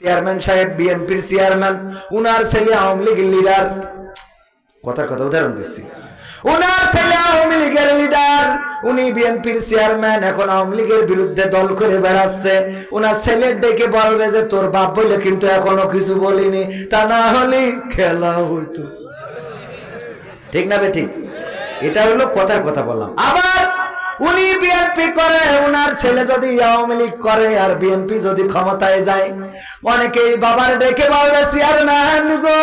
Chairman সাহেব বিএনপির chairman উনার ছেলে আওয়ামী লীগের লিডার কথার কথা উদাহরণ দিচ্ছি। উনার ছেলে আওয়ামী লীগের লিডার উনি বিএনপির চেয়ারম্যান এখন আওয়ামী লীগের বিরুদ্ধে দল করে বেড়াচ্ছে। উনার ছেলের ডেকে বলবে যে, তোর বাপ বলে কিন্তু এখনও কিছু বলিনি। তা না হলে খেলা হইতো। ঠিক না বে, ঠিক? এটা হলো কথার কথা বললাম। আবার উনি বিএনপি করে, উনার ছেলে যদি আওয়ামী লীগ করে আর বিএনপি যদি ক্ষমতায় যায়। অনেকেই বাবার ডেকে বলবে চেয়ারম্যান গো,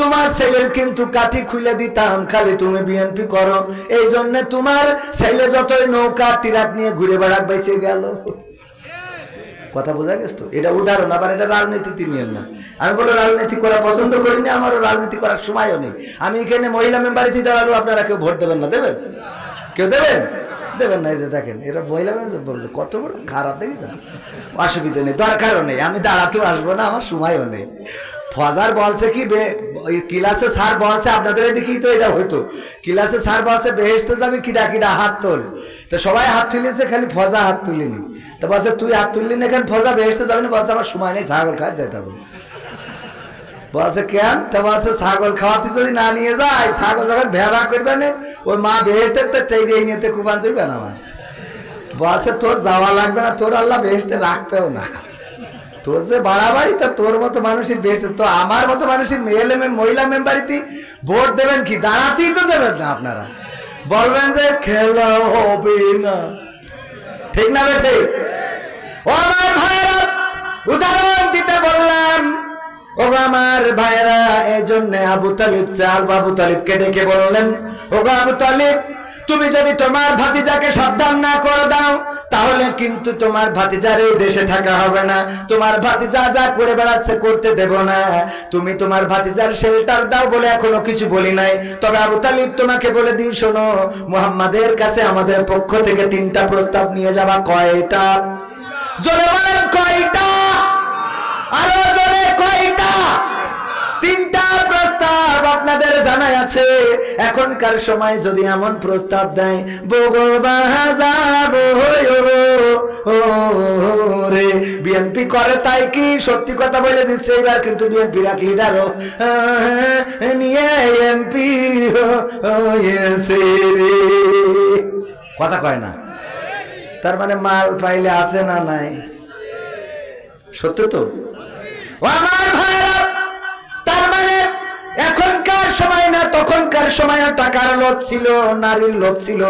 তোমার ছেলের কিন্তু কাঠি খুলে দিতাম, খালি তুমি বিএনপি করো। এই জন্য তোমার ছেলে যতই নৌকা টিরাক নিয়ে ঘুরে বেড়াক, বেঁচে গেল। কথা বোঝা গেছে তো? এটা উদাহরণ, আবার এটা রাজনীতি তিনি না। আমি বলো রাজনীতি করা পছন্দ করি না, আমারও রাজনীতি করার সময়ও নেই। আমি এখানে মহিলা মেম্বারিতে দাঁড়াল আপনারা কেউ ভোট দেবেন না, দেবেন? কেউ দেবেন? দেবেন না, এই যে দেখেন, এরা মহিলা বলছে কত বড় খারাপ দেখি তো অসুবিধা নেই, দরকারও নেই, আমি দাঁড়াতেও আসব না, আমার সময়ও নেই। ফজার বলছে কি ক্লাসে স্যার বলছে, আপনাদের এদিকেই তো এটা হতো। ক্লাসে স্যার বলছে বেহেস্তে যাবে, কিডা কিডা হাত তোল। তো সবাই হাত তুলেছে, খালি ফজা হাত তুলিনি। তো বলছে, তুই হাত তুললি না এখানে ফজা বেহেস্তে যাবে না, বলছে, আমার সময় নেই, ছাগল খাওয়া যেতে হবে। বলছে, কেন? তো বলছে, ছাগল খাওয়াতে যদি না নিয়ে যায়, ছাগল যখন ভেড়া করবে না, ওই মা বেহেস্তে তো টেনে নিতে কুবান চলবে না আমার বলছে, তোর যাওয়া লাগবে না, তোর আল্লাহ বেহেস্তে রাখবেও না। তোর যে বাড়াবাড়ি, তা তোর মতো মানুষের বেশ তো আমার মতো মানুষের মেয়েলে মহিলা মেম্বারিতে ভোট দেবেন কি? দাঁড়াতেই তো দেবেন না আপনারা। বলবেন যে, খেলা হবে না। ঠিক না ঠিক? ও আমার ভাইরা উদাহরণ দিতে বললাম। ও আমার ভাইরা এই জন্য আবু তালিব চাল তালিবকে ডেকে বললেন ও আবু তালিব, তুমি যদি তোমার ভাতিজাকে সাবধান না করে দাও, তাহলে কিন্তু তোমার ভাতিজার এই দেশে থাকা হবে না। তোমার ভাতিজা যা করে বেড়াচ্ছে করতে দেব না। তুমি তোমার ভাতিজার শেল্টার দাও বলে এখনও কিছু বলি নাই। তবে আবু তালিব তোমাকে বলে দিই শোনো, মুহাম্মাদের কাছে আমাদের পক্ষ থেকে তিনটা প্রস্তাব নিয়ে যাওয়া কয়টা? কয়টা? জানাই আছে, এখনকার সময় যদি এমন প্রস্তাব দেয় রে। বিএনপি করে তাই কি? সত্যি কথা বলে দিচ্ছে এবার কিন্তু বিএনপি রাখ লিডারও। নিয়ে এমপি কথা কয় না? তার মানে মাল পাইলে আছে না নাই? সত্য তো? আমার ভাইরা! এখনকার সময় না, তখনকার সময় টাকার লোভ ছিল, নারীর লোভ ছিল,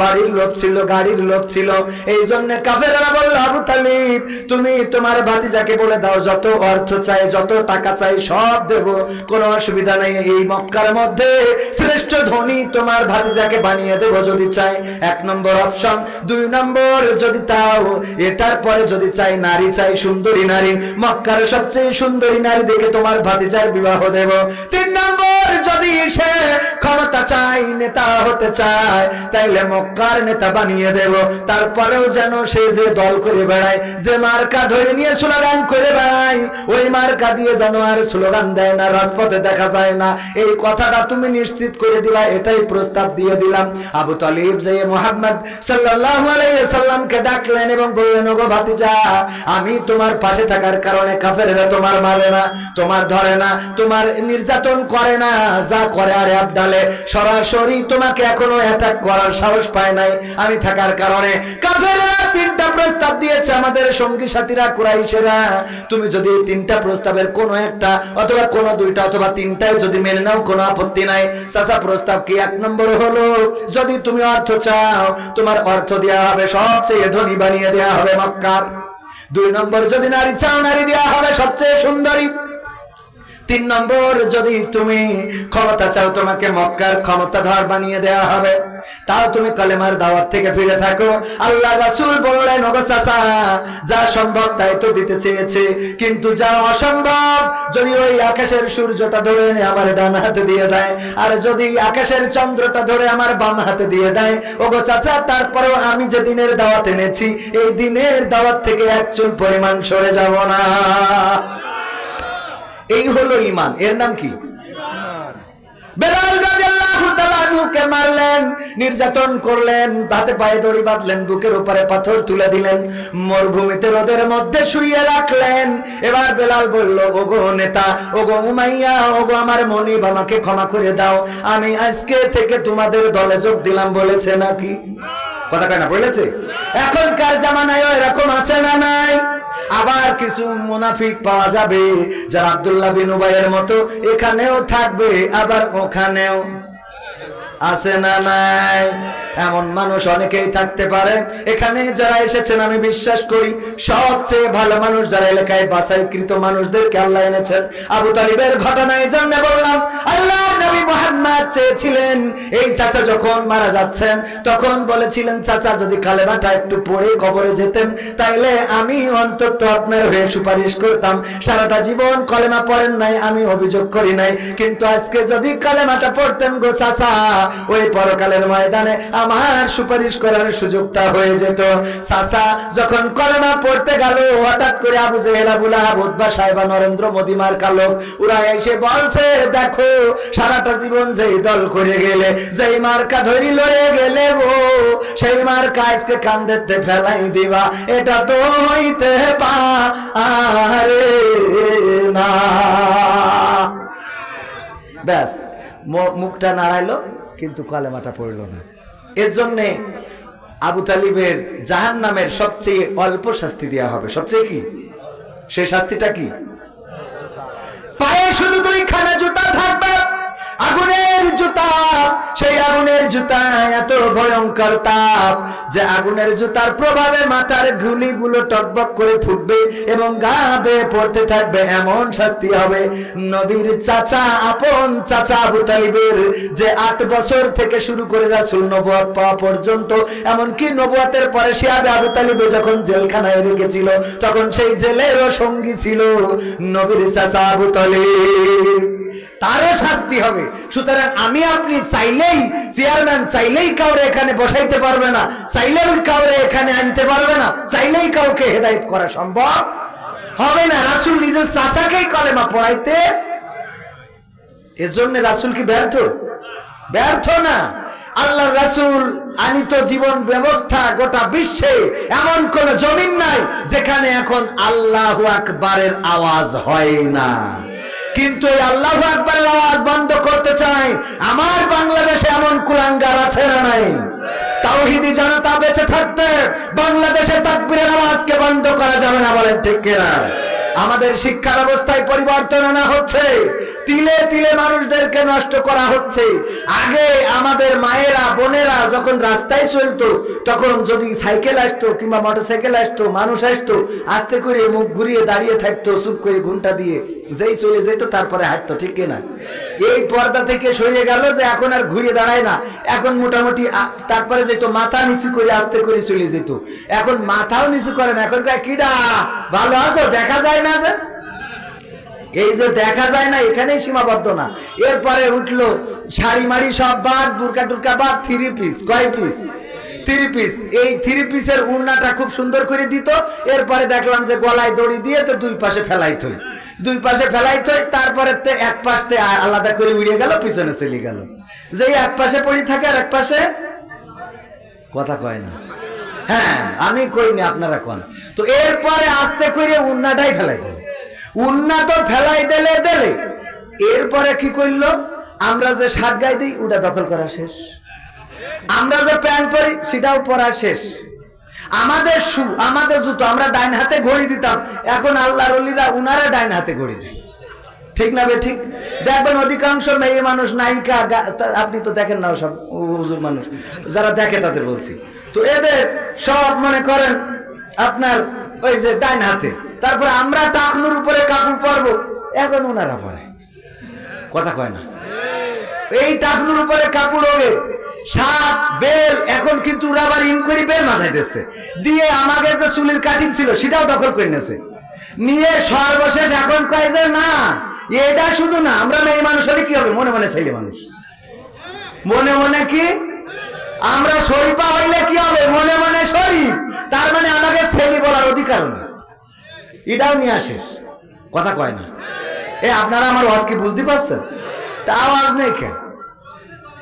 বাড়ির লোভ ছিল, গাড়ির লোভ ছিল। এই জন্য কাফেরা বলল, আবু তালিব, তুমি তোমার ভাতিজাকে বলে দাও, যত অর্থ চাই, যত টাকা চাই, সব দেব। কোনো অসুবিধা নেই, এই মক্কার মধ্যে শ্রেষ্ঠ ধনী তোমার ভাতিজাকে বানিয়ে দেব যদি চাই। এক নম্বর অপশন। দুই নম্বর, যদি তাও, এটার পরে যদি চাই, নারী চাই, সুন্দরী নারী। মক্কার সবচেয়ে সুন্দরী নারী দেখে তোমার ভাতিজার বিবাহ দেব। তিন নম্বর যদি সে ক্ষমতা চাই নেতা হতে চায়, তাইলে মক্কার নেতা বানিয়ে দেব। তারপরেও যেন সে যে দল করে বেড়ায়, যে মার্কা ধরে নিয়ে স্লোগান করে বেড়ায়, ওই মার্কা দিয়ে যেন আর স্লোগান দেয় না, রাজপথে দেখা যায় না। এই কথাটা তুমি নিশ্চিত করে দিলা, এটাই প্রস্তাব দিয়ে দিলাম। আবু তালিব যে মোহাম্মদ আলাইহি সাল্লামকে ডাকলেন এবং বললেন, ওগো ভাতিজা, আমি তোমার পাশে থাকার কারণে কাফেররা তোমার মারে না, তোমার ধরে না, তোমার নির্যাতন করে না, যা করে আর ডালে সরাসরি তোমাকে এখনও অ্যাটাক করার সাহস পায় নাই। আমি থাকার কারণে কাফেররা তিনটা প্রস্তাব দিয়েছে আমাদের সঙ্গী সাথীরা, কুরাইশেরা। তুমি যদি এই তিনটা প্রস্তাবের কোনো একটা অথবা কোনো দুইটা অথবা তিনটাই যদি মেনে নাও, কোনো আপত্তি নাই। চাচা, প্রস্তাব কি এক নম্বর হলো? যদি তুমি অর্থ চাও, তোমার অর্থ দেওয়া হবে, সবচেয়ে ধনী বানিয়ে দেওয়া হবে মক্কার। দুই নম্বর, যদি নারী চাও, নারী দেওয়া হবে সবচেয়ে সুন্দরী। তিন নম্বর, যদি তুমি ক্ষমতা চাও, তোমাকে মক্কার ক্ষমতাধর বানিয়ে দেওয়া হবে। তাও তুমি কলেমার দাওয়াত থেকে ফিরে থাকো। আল্লাহ রাসূল বললেন যা সম্ভব তাই তো দিতে চেয়েছে। কিন্তু যা অসম্ভব, যদি ওই আকাশের সূর্যটা ধরে এনে আমার ডান হাতে দিয়ে দেয়, আর যদি আকাশের চন্দ্রটা ধরে আমার বাম হাতে দিয়ে দেয়, ওগো চাচা, তারপরেও আমি যে দিনের দাওয়াত এনেছি, এই দিনের দাওয়াত থেকে এক চুল পরিমাণ সরে যাব না। এই হলো ইমান এর নাম কি? বেলাল মারলেন নির্যাতন করলেন হাতে পায়ে দড়ি বাঁধলেন বুকের উপরে পাথর তুলে দিলেন মরুভূমিতে রোদের মধ্যে শুইয়ে রাখলেন। এবার বেলাল বলল ওগো নেতা ওগো উমাইয়া ওগো আমার মনিব আমাকে ক্ষমা করে দাও। আমি আজকে থেকে তোমাদের দলে যোগ দিলাম বলেছে নাকি? কথা কয় না বলেছে? এখনকার জামানায় এরকম আছে না নাই? আবার কিছু মুনাফিক পাওয়া যাবে যারা আবদুল্লাহ বিন উবাইয়ের মতো এখানেও থাকবে, আবার ওখানেও। আছে না নাই? এমন মানুষ অনেকেই থাকতে পারে। এখানে যারা এসেছেন, আমি বিশ্বাস করি, সবচেয়ে ভালো মানুষ যারা এলাকায় বাছাইকৃত মানুষদেরকে আল্লাহ এনেছেন। আবু তালিবের ঘটনা এই জন্য বললাম, আল্লাহ নবী মোহাম্মদ চেয়েছিলেন, এই চাচা যখন মারা যাচ্ছেন, তখন বলেছিলেন, চাচা, যদি কালেমাটা একটু পড়ে কবরে যেতেন, তাইলে আমি অন্তত আপনার হয়ে সুপারিশ করতাম। সারাটা জীবন কলেমা পড়েন নাই, আমি অভিযোগ করি নাই। কিন্তু আজকে যদি কালেমাটা পড়তেন গো চাচা, ওই পরকালের ময়দানে আমার সুপারিশ করার সুযোগটা হয়ে যেত। চাচা যখন কলেমা পড়তে গেল, হঠাৎ করে আবু জেহেল আবুল আহাব সাহেবা নরেন্দ্র মোদী মার কালক ওরা এসে বলছে, দেখো, সারাটা জীবন যেই দল করে গেলে, যেই মার্কা ধরি লয়ে গেলে গো, সেই মার্কা আজকে কান্দেতে ফেলাই দিবা, এটা তো হইতে পারে না। ব্যাস মুখটা নাড়াইলো, কিন্তু কালেমাটা পড়ল না। এর জন্যে আবু তালিবের জাহান নামের সবচেয়ে অল্প শাস্তি দেওয়া হবে। সবচেয়ে কি? সেই শাস্তিটা কি? পায়ে শুধু দুইখানা জুতা থাকবে। আগুনের জুতা, সেই আগুনের জুতা এত ভয়ঙ্কর তাপ যে আগুনের জুতার প্রভাবে মাথার গুলিগুলো টকবক করে ফুটবে এবং গা পড়তে থাকবে। এমন শাস্তি হবে। নবীর চাচা, আপন চাচা আবু যে আট বছর থেকে শুরু করে রাসুল নবুয়াত পাওয়া পর্যন্ত, এমনকি নবুয়াতের পরে সে আবে আবু তালিবে যখন জেলখানায় রেখেছিল, তখন সেই জেলেরও সঙ্গী ছিল নবীর চাচা আবু তালিব। তারও শাস্তি হবে। সুতরাং আমি আপনি চাইলেই চেয়ারম্যান চাইলেই কাউরে এখানে বসাইতে পারবে না চাইলেই কাউরে এখানে আনতে পারবে না, চাইলেই কাউকে হেদায়েত করা সম্ভব? হবে না, রাসুল নিজের চাচাকেই কলেমা পড়াইতে। এজন্য রাসুল কি ব্যর্থ? ব্যর্থ না। আল্লাহ রাসুল আনিত জীবন ব্যবস্থা গোটা বিশ্বে এমন কোন জমিন নাই যেখানে এখন আল্লাহ আকবারের আওয়াজ হয় না। কিন্তু এই আল্লাহ আকবরের আওয়াজ বন্ধ করতে চাই। আমার বাংলাদেশে এমন কুলাঙ্গার আছে না নাই? তাওহিদি জনতা বেঁচে থাকতে বাংলাদেশে তাকবীরের আওয়াজকে বন্ধ করা যাবে না বলেন ঠিক কিনা? আমাদের শিক্ষা ব্যবস্থায় পরিবর্তন আনা হচ্ছে। তিলে তিলে মানুষদেরকে নষ্ট করা হচ্ছে। আগে আমাদের মায়েরা, বোনেরা যখন রাস্তায় চলতো, তখন যদি সাইকেল আসতো কিংবা মোটর সাইকেল আসতো, মানুষ আসতো, আস্তে করে মুখ ঘুরিয়ে দাঁড়িয়ে থাকতো, চুপ করে ঘুমটা দিয়ে। যেই চলে যেত, তারপরে হাঁটতো, ঠিক কিনা? এই পর্দা থেকে সরিয়ে গেল যে এখন আর ঘুরিয়ে দাঁড়ায় না। এখন মোটামুটি তারপরে যেত, মাথা নিচু করে আস্তে করে চলে যেত। এখন মাথাও নিচু করে না। এখন কিডা, ভালো আছো? দেখা যায় না? যে এই যে দেখা যায় না, এখানেই সীমাবদ্ধ না। এরপরে উঠল শাড়ি মাড়ি সব বাদ, বুরকা টুরকা বাদ থ্রি পিস কয় পিস থ্রি পিস এই থ্রি পিসের উন্নাটা খুব সুন্দর করে দিত, এরপরে দেখলাম যে গলায় দড়ি দিয়ে তো দুই পাশে ফেলাই থই দুই পাশে ফেলাই থই তারপরে এক পাশে আলাদা করে উড়িয়ে গেল, পিছনে চলে গেল। যেই এক পাশে পড়ি থাকে আর এক পাশে কথা কয় না। হ্যাঁ আমি কইনি আপনারা কোন। তো এরপরে আস্তে করে উন্নাটাই ফেলাই দিলে উন্না তো ফেলাই দিলে দিলে। এরপরে কি করল আমরা যে শার্ট গায়ে দিই, ওটা দখল করা শেষ। আমরা যে প্যান্ট পরি, সেটাও পরা শেষ। আমাদের শু আমাদের জুতো, আমরা ডাইন হাতে ঘড়ি দিতাম। এখন আল্লাহর অলিরা উনারা ডাইন হাতে ঘড়ি দেয়। ঠিক না বে, ঠিক? দেখবেন অধিকাংশ মেয়ে মানুষ নায়িকা আপনি তো দেখেন না সব হুজুর মানুষ। যারা দেখে তাদের বলছি। তো এদের সব মনে করেন আপনার ওই যে ডাইন হাতে। তারপরে আমরা টাকনুর উপরে কাপড় পরবো, এখন ওনারা পরে। কথা কয় না। এই টাকনুর উপরে কাপড় হবে সাপ বেল এখন কিন্তু ওরা আবার ইনকোয়ারি বেল মাথায় দিচ্ছে দিয়ে আমাদের যে চুলির কাটিং ছিল, সেটাও দখল করে নিয়েছে। নিয়ে সর্বশেষ এখন কয় যে, না, এটা শুধু না, আমরা মেয়ে মানুষ হলে কি হবে? মনে মনে ছেলে মানুষ। মনে মনে কি? আমরা শরীফা হইলে কি হবে? মনে মনে শরীফ। তার মানে আমাকে ছেলে বলার অধিকার নেই। এটাও নিয়ে আসিস। কথা কয় না। এ, আপনারা আমার ওয়াজ কি বুঝতে পারছেন? তা আওয়াজ নেই কেন?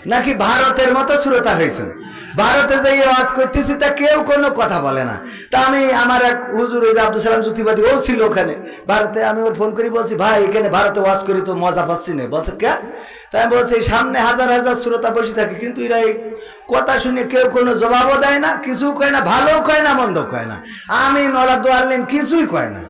নাকি ভারতের মতো শ্রোতা হয়েছেন? ভারতে যে এই আওয়াজ করতেছি, তা কেউ কোনো কথা বলে না। তা আমি আমার এক হুজুর আব্দুল সালাম যুক্তিবাদী, ও ছিল ওখানে। ভারতে আমি ওর ফোন করি, বলছি, ভাই, এখানে ভারতে ওয়াজ করি তো মজা পাচ্ছি না। বলছে, কে? তাই বলছি, সামনে হাজার হাজার শ্রোতা বসে থাকে, কিন্তু এরা এই কথা শুনে কেউ কোনো জবাবও দেয় না কিছু কয় না ভালো কয় না মন্দ কয় না। আমি নলা দোয়ারলেন কিছুই কয় না।